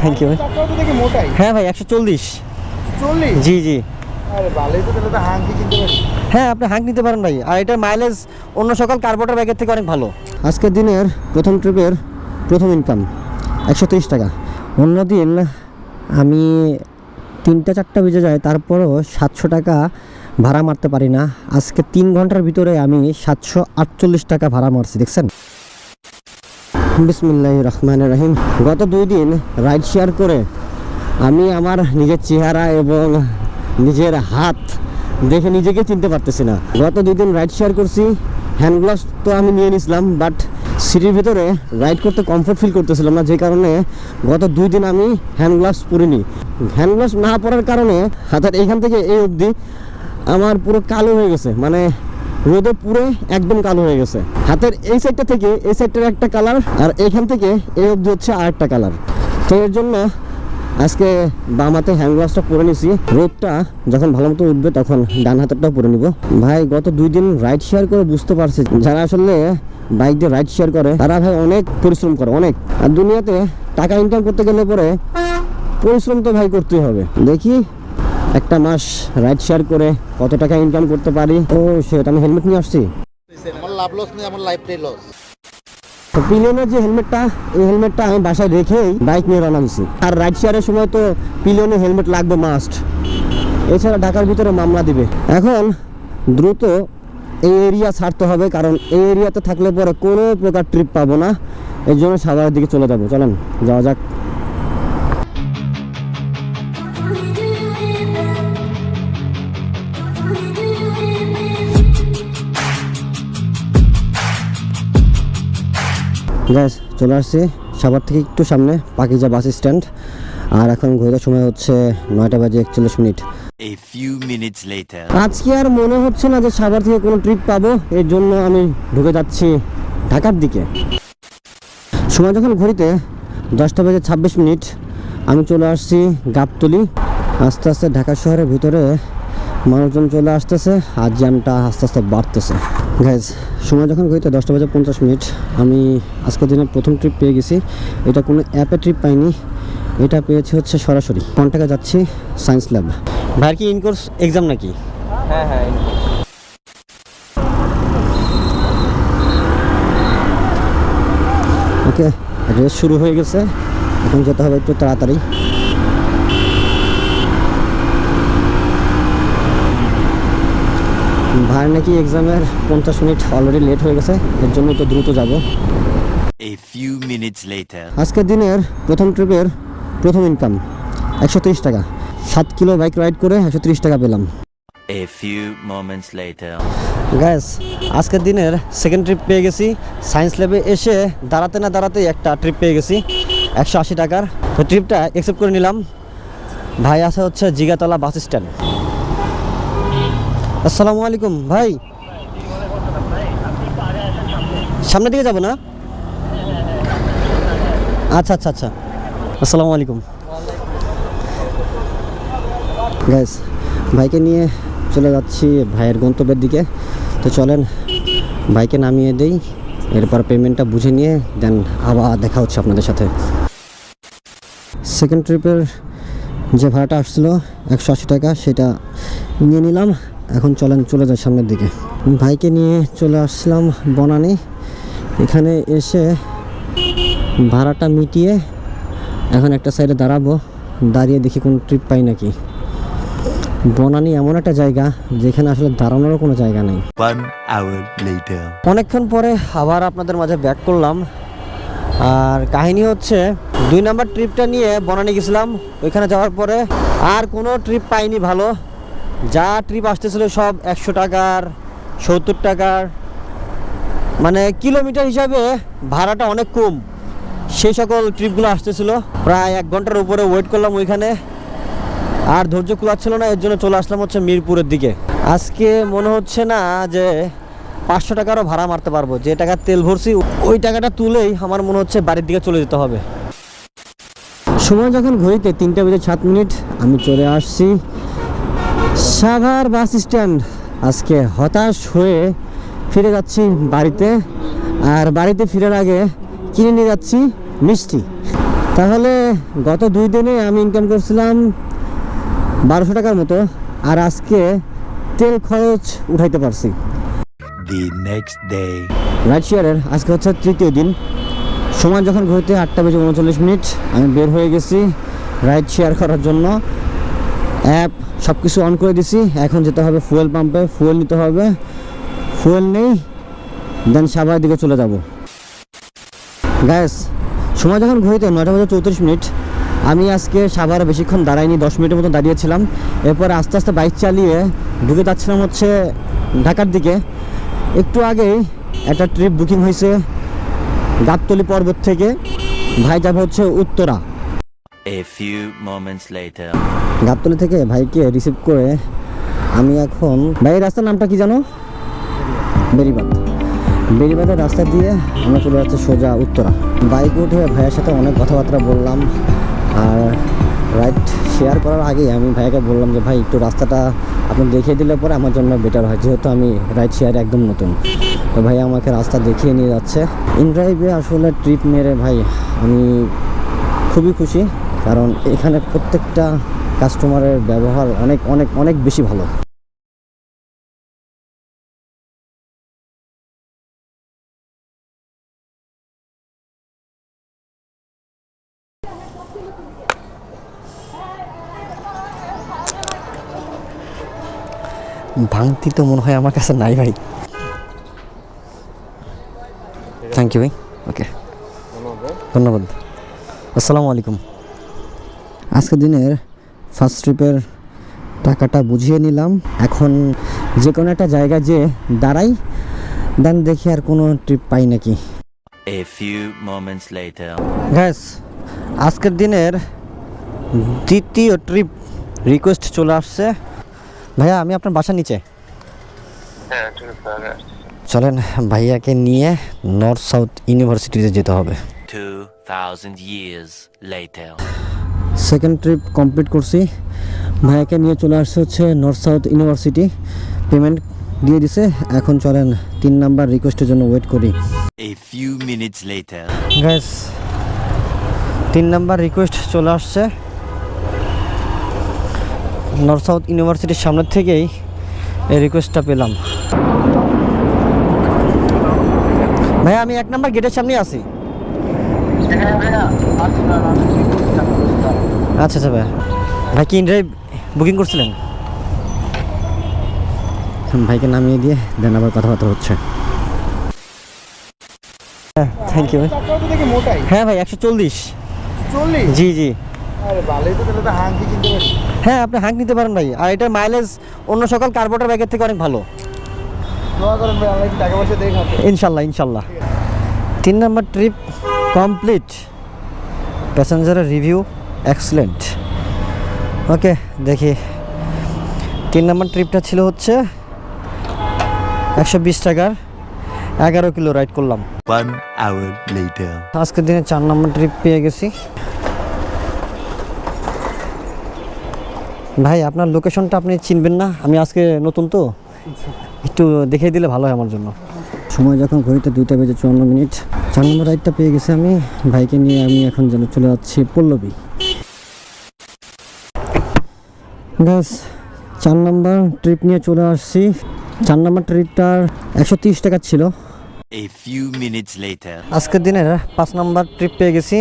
Thank you হ্যাঁ ভাই একশো চল্লিশ। জি জি। আরে ভালোই তো তাহলে তো হাঙ্কি কিনতে পারি। হ্যাঁ আপনি হাঁক নিতে পারেন ভাই। আর এটার মাইলেজ অন্য সকল কার্বোটার ব্যাগের থেকে অনেক ভালো। আজকের দিনের প্রথম ট্রিপের প্রথম ইনকাম একশো তিরিশ টাকা। অন্যদিন আমি তিনটা চারটা বেজে যায় তারপরও সাতশো টাকা ভাড়া মারতে পারি না। আজকে তিন ঘণ্টার ভিতরে আমি সাতশো আটচল্লিশ টাকা ভাড়া মারছি দেখছেন? বিসমিল্লাহ রহমান রহিম। গত দুই দিন রাইড শেয়ার করে আমি আমার নিজের চেহারা এবং নিজের হাত দেখে নিজেকে চিনতে পারতেছি না। গত দুই দিন রাইড শেয়ার করছি, হ্যান্ড গ্লাভস তো আমি নিয়ে নিছিলাম, বাট সিটির ভিতরে রাইড করতে কমফোর্ট ফিল করতেছিলাম না, যে কারণে গত দুই দিন আমি হ্যান্ড গ্লাভস পরিনি। হ্যান্ড গ্লাভস না পরার কারণে হাতের এখান থেকে এই অবধি আমার পুরো কালো হয়ে গেছে। মানে রোদে পুরে একদম কালো হয়ে গেছে। হাতের এই সাইডটা থেকে এই সাইডটার একটা কালার আর এখান থেকে এই অবধি হচ্ছে আর একটা কালার তো এর জন্য আজকে বাম হাতে হ্যান্ড গ্লাভসটা পরে নিছি। রোদটা যখন ভালো মতো উঠবে তখন ডান হাতেরটাও পরে নিব। ভাই, গত দুই দিন রাইড শেয়ার করে বুঝতে পারছি। যারা আসলে বাইক দিয়ে রাইড শেয়ার করে, তারা ভাই অনেক পরিশ্রম করে, অনেক। আর দুনিয়াতে টাকা ইনকাম করতে গেলে পরে পরিশ্রম তো ভাই করতেই হবে। দেখি একটা মাস রাইড শেয়ার করে কত টাকা ইনকাম করতে পারি? ও সেটা আমি হেলমেট নিয়ে আসছি। আমার লাভ লস নেই আমার লাইফটাই লস পিলিয়নের যে হেলমেটটা এই হেলমেটটা আমি বাসায় রেখেই বাইক নিয়ে রওনা দিছি। আর রাইড শেয়ারের সময় তো হেলমেট লাগবে মাস্ট এছাড়া ঢাকার ভিতরে মামলা দিবে। এখন দ্রুত এই এরিয়া ছাড়তে হবে কারণ এই এরিয়াতে থাকলে পরে কোনো প্রকার ট্রিপ পাবো না। এর জন্য সাভারের দিকে চলে যাব। চলেন যাওয়া যাক। গ্যাস চলে আসছি। সাভার থেকে একটু সামনে পাকিজা বাস স্ট্যান্ড। আর এখন ঘড়ির সময় হচ্ছে নয়টা বাজে একচল্লিশ মিনিট. আজকে আর মনে হচ্ছে না যে সাভার থেকে কোনো ট্রিপ পাবো। এর জন্য আমি ঢুকে যাচ্ছি ঢাকার দিকে। সময় যখন ঘড়িতে দশটা বাজে ছাব্বিশ মিনিট আমি চলে আসছি গাবতলি। আস্তে আস্তে ঢাকা শহরের ভিতরে মানুষজন চলে আসতেছে আর জ্যামটা আস্তে আস্তে বাড়তেছে। গাইজ সময় যখন ঘড়িতে দশটা বেজে পঞ্চাশ মিনিট আমি আজকের দিনের প্রথম ট্রিপ পেয়ে গেছি। এটা কোনো অ্যাপে ট্রিপ পাইনি এটা পেয়েছি হচ্ছে সরাসরি। কন্টাক্টে যাচ্ছি সায়েন্স ল্যাব ভাইয়ের কি ইনকোর্স এক্সাম নাকি? হ্যাঁ হ্যাঁ ওকে রেস শুরু হয়ে গেছে। এখন যেতে হবে একটু তাড়াতাড়ি। ভাই নাকি এক্সামের পঞ্চাশ মিনিট অলরেডি লেট হয়ে গেছে এর জন্য তো দ্রুত যাব. আজকের দিনের প্রথম ট্রিপের প্রথম ইনকাম একশো তিরিশ টাকা। সাত কিলো বাইক রাইড করে একশো তিরিশ টাকা পেলাম। A few moments later. Gas আজকের দিনের সেকেন্ড ট্রিপ পেয়ে গেছি। সায়েন্স ল্যাবে এসে দাঁড়াতে না দাঁড়াতেই একটা ট্রিপ পেয়ে গেছি একশো আশি টাকার। তো ট্রিপটা অ্যাকসেপ্ট করে নিলাম। ভাই আসা হচ্ছে জিগাতলা বাস স্ট্যান্ড আসসালামু আলাইকুম, ভাই। সামনের দিকে যাব না? আচ্ছা আচ্ছা আচ্ছা। আসসালামু আলাইকুম। গ্যাস ভাইকে নিয়ে চলে যাচ্ছি ভাইয়ের গন্তব্যের দিকে। তো চলেন বাইকে নামিয়ে দেই। এরপর পেমেন্টটা বুঝে নিয়ে দেন আবার দেখা হচ্ছে আপনাদের সাথে। সেকেন্ড ট্রিপের যে ভাড়াটা আসছিল, একশো আশি টাকা, সেটা নিয়ে নিলাম। এখন চলেন চলে যাই সামনের দিকে। ভাইকে নিয়ে চলে আসলাম বনানি। এখানে এসে ভাড়াটা মিটিয়ে এখন একটা সাইডে দাঁড়াবো দাঁড়িয়ে দেখি কোন ট্রিপ পাই নাকি। বনানি এমন একটা জায়গা যেখানে আসলে দাঁড়ানোরও কোনো জায়গা নেই. অনেকক্ষণ পরে আবার আপনাদের মাঝে ব্যাক করলাম। আর কাহিনী হচ্ছে দুই নাম্বার ট্রিপটা নিয়ে বনানি গেছিলাম। ওইখানে যাওয়ার পরে আর কোনো ট্রিপ পাইনি ভালো। যা ট্রিপ আসতেছিল সব একশো টাকার, সত্তর টাকার। মানে কিলোমিটার হিসাবে ভাড়াটা অনেক কম। সেই সকল ট্রিপগুলো আসতেছিল। প্রায় এক ঘণ্টার উপরে ওয়েট করলাম ওইখানে। আর ধৈর্য কুলাচ্ছিল না, এর জন্য চলে আসলাম হচ্ছে মিরপুরের দিকে। আজকে মনে হচ্ছে না যে পাঁচশো টাকারও ভাড়া মারতে পারব। যে টাকা তেল ভরছি, ওই টাকাটা তুলেই আমার মনে হচ্ছে বাড়ির দিকে চলে যেতে হবে। সময় যখন ঘড়িতে তিনটা বেজে সাত মিনিট, আমি চলে আসছি। Savar bus stand. আজকে হতাশ হয়ে ফিরে যাচ্ছি বাড়িতে। আর বাড়িতে ফিরার আগে কিনে নিয়ে যাচ্ছি মিষ্টি। তাহলে গত দুই দিনে আমি ইনকাম করছিলাম বারোশো টাকার মতো। আর আজকে তেল খরচ উঠাইতে পারছি. রাইড শেয়ারের আজকে হচ্ছে তৃতীয় দিন। সময় যখন ঘুরতে আটটা বেজে উনচল্লিশ মিনিট আমি বের হয়ে গেছি রাইড শেয়ার করার জন্য। অ্যাপ সব কিছু অন করে দিছি। এখন যেতে হবে ফুয়েল পাম্পে ফুয়েল নিতে হবে। ফুয়েল নেই। দেন সাবার দিকে চলে যাব। গ্যাস সময় যখন ঘুরিতে নয়টা বাজে চৌত্রিশ মিনিট, আমি আজকে সাভারে বেশিক্ষণ দাঁড়াইনি, দশ মিনিটের মতো দাঁড়িয়েছিলাম। এরপর আস্তে আস্তে বাইক চালিয়ে ঢুকে যাচ্ছিলাম হচ্ছে ঢাকার দিকে। একটু আগেই একটা ট্রিপ বুকিং হয়েছে গাবতলি পর্বত থেকে। ভাই যাবে হচ্ছে Uttara. A few moments later. Gabtali থেকে ভাইকে রিসিভ করে আমি এখন ভাই রাস্তার নামটা কি জানো? বেরিবাদ বেরিবাদের রাস্তা দিয়ে আমরা চলে যাচ্ছি সোজা উত্তরা। বাইক উঠে ভাইয়ের সাথে অনেক কথাবার্তা বললাম আর রাইড শেয়ার করার আগে আমি ভাইয়াকে বললাম যে, ভাই, একটু রাস্তাটা আপনি দেখিয়ে দিলে পরে আমার জন্য বেটার হয়, যেহেতু আমি রাইড শেয়ার একদম নতুন। তো ভাই আমাকে রাস্তা দেখিয়ে নিয়ে যাচ্ছে। ইন ড্রাইভে আসলে ট্রিপ মেরে ভাই আমি খুবই খুশি, কারণ এখানে প্রত্যেকটা কাস্টমারের ব্যবহার অনেক অনেক অনেক বেশি ভালো। ভাঙতি তো মনে হয় আমার কাছে নাই ভাই। থ্যাংক ইউ ভাই। ওকে ধন্যবাদ। আসসালামু আলাইকুম। আজকের দিনের ফার্স্ট ট্রিপের টাকাটা বুঝিয়ে নিলাম। এখন যে কোনো একটা জায়গায় যে দাঁড়াই দেন দেখি আর কোনো ট্রিপ পাই নাকি. গ্যাস আজকের দিনের দ্বিতীয় ট্রিপ রিকোয়েস্ট চলে আসছে। ভাইয়া আমি আপনার বাসা নিচে। চলেন ভাইয়াকে নিয়ে নর্থ সাউথ ইউনিভার্সিটিতে যেতে হবে। 2,000 years later. Second trip complete করছি। ভাইয়াকে নিয়ে চলে আসছে হচ্ছে নর্থ সাউথ ইউনিভার্সিটি পেমেন্ট দিয়ে দিছে। এখন চলেন তিন নাম্বার রিকোয়েস্টের জন্য ওয়েট করি. গ্যাস তিন নাম্বার রিকোয়েস্ট চলে আসছে। নর্থ সাউথ ইউনিভার্সিটির সামনের থেকেই এই রিকোয়েস্টটা পেলাম। ভাই আমি এক নাম্বার গেটের সামনে আছি। আচ্ছা আচ্ছা ভাই। ভাই কি ড্রাইভ বুকিং করছিলেন? ভাইকে নামিয়ে দিয়ে দেন আবার কথাবার্তা হচ্ছে। হ্যাঁ থ্যাংক ইউ হ্যাঁ ভাই একশো চল্লিশ। জি জি। হ্যাঁ আপনি হাঁক নিতে পারেন ভাই। আর এটার মাইলেজ অন্য সকল কার্বোটার ব্যাগের থেকে অনেক ভালো। দোয়া করেন ভাই আমরা কি টাকা পয়সা দেই খাতে ইনশাল্লাহ ইনশাল্লাহ। তিন নম্বর ট্রিপ কমপ্লিট প্যাসেঞ্জারের রিভিউ এক্সেলেন্ট ওকে দেখি। তিন নাম্বার ট্রিপটা ছিল হচ্ছে একশো বিশ টাকার এগারো কিলো রাইড করলাম। One hour later. আজকের দিনে চার নম্বর ট্রিপ পেয়ে গেছি। ভাই আপনার লোকেশনটা আপনি চিনবেন না? আমি আজকে নতুন তো। একটু দেখিয়ে দিলে ভালো হয় আমার জন্য। সময় যখন ঘড়িতে দুইটা বেজে চুয়ান্ন মিনিট চার নম্বর রাইডটা পেয়ে গেছি আমি। ভাইকে নিয়ে আমি এখন যেন চলে যাচ্ছি পল্লবী। ব্যাস চার নম্বর ট্রিপ নিয়ে চলে আসছি। চার নম্বর ট্রিপটার একশো তিরিশ টাকা ছিল. আজকের দিনের পাঁচ নাম্বার ট্রিপ পেয়ে গেছি।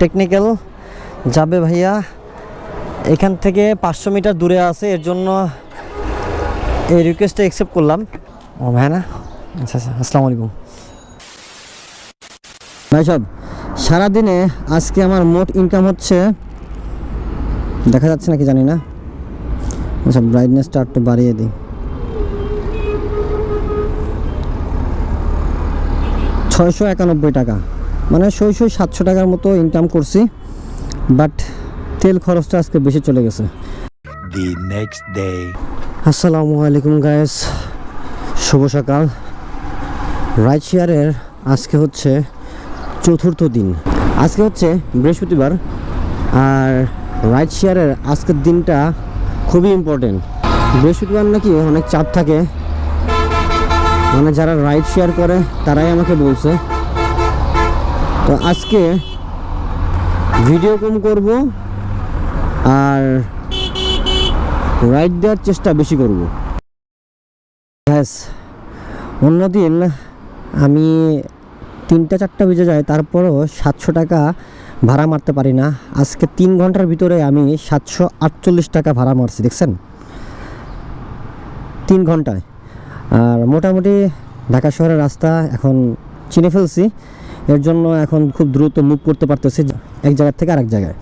টেকনিক্যাল যাবে ভাইয়া। এখান থেকে পাঁচশো মিটার দূরে আছে এর জন্য এই রিকোয়েস্টটা অ্যাকসেপ্ট করলাম। ও ভাই না? আচ্ছা আচ্ছা আসসালামু আলাইকুম। ভাই সব সারাদিনে আজকে আমার মোট ইনকাম হচ্ছে দেখা যাচ্ছে নাকি জানি না আচ্ছা ব্রাইটনেসটা একটু বাড়িয়ে দিই। ছয়শো একানব্বই টাকা। মানে সই সাতশো টাকার মতো ইনকাম করছি বাট তেল খরচটা আজকে বেশি চলে গেছে. আসসালামু আলাইকুম গায়েস শুভ সকাল। রাইড শেয়ারের আজকে হচ্ছে চতুর্থ দিন। আজকে হচ্ছে বৃহস্পতিবার আর রাইড শেয়ারের আজকের দিনটা খুবই ইম্পর্টেন্ট বৃহস্পতিবার নাকি অনেক চাপ থাকে। মানে যারা রাইড শেয়ার করে, তারাই আমাকে বলছে। তো আজকে ভিডিও কম করব আর রাইড দেওয়ার চেষ্টা বেশি করব। ব্যাস, অন্যদিন আমি তিনটা চারটা বেজে যায়, তারপরও সাতশো টাকা ভাড়া মারতে পারি না। আজকে তিন ঘণ্টার ভিতরে আমি সাতশো আটচল্লিশ টাকা ভাড়া মারছি দেখছেন? তিন ঘন্টায়। আর মোটামুটি ঢাকা শহরের রাস্তা এখন চিনে ফেলছি। এর জন্য এখন খুব দ্রুত মুভ করতে পারতেছি এক জায়গার থেকে আরেক জায়গায়।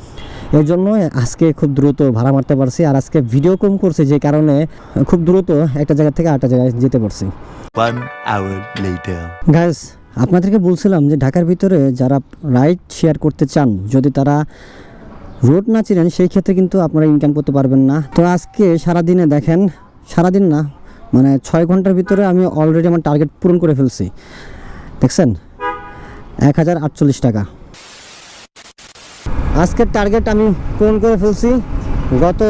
এর জন্য আজকে খুব দ্রুত ভাড়া মারতে পারছি আর আজকে ভিডিও কম করছে যে কারণে খুব দ্রুত একটা জায়গা থেকে আরেকটা জায়গায় যেতে পারছি। গাইস আপনাদেরকে বলছিলাম যে ঢাকার ভিতরে যারা রাইড শেয়ার করতে চান, যদি তারা রোড না চিনেন, সেই ক্ষেত্রে কিন্তু আপনারা ইনকাম করতে পারবেন না। তো আজকে সারাদিনে দেখেন, সারাদিন না মানে ছয় ঘণ্টার ভিতরে আমি অলরেডি আমার টার্গেট পূরণ করে ফেলছি। দেখছেন? এক হাজার আটচল্লিশ টাকা। আজকের টার্গেট আমি পূরণ করে ফেলছি। গত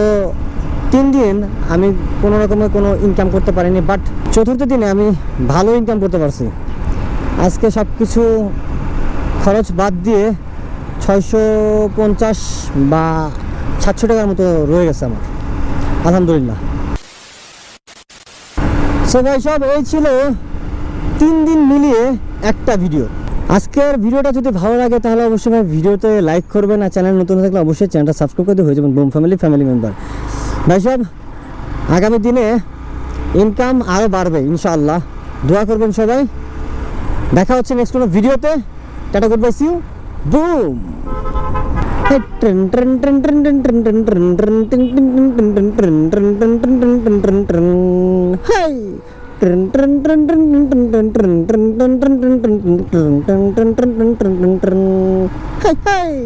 তিন দিন আমি কোনো রকমের কোনো ইনকাম করতে পারিনি বাট চতুর্থ দিনে আমি ভালো ইনকাম করতে পারছি। আজকে সব কিছু খরচ বাদ দিয়ে ছয়শো পঞ্চাশ বা সাতশো টাকার মতো রয়ে গেছে আমার। আলহামদুলিল্লাহ। সো ভাই, সব এই ছিল তিন দিন মিলিয়ে একটা ভিডিও আজকের ভিডিওটা যদি ভালো লাগে, তাহলে অবশ্যই ভাই ভিডিওতে লাইক করবেন আর চ্যানেল নতুন থাকলে অবশ্যই চ্যানেলটা সাবস্ক্রাইব করে হয়ে যাবেন বোম ফ্যামিলি ফ্যামিলি মেম্বার ভাই, সব আগামী দিনে ইনকাম আরও বাড়বে, ইনশাআল্লাহ। দোয়া করবেন সবাই। দেখা হচ্ছে নেক্সট কোনো ভিডিওতে tata good bye see you boom train train train train train train train train train train train train train train hi hi hi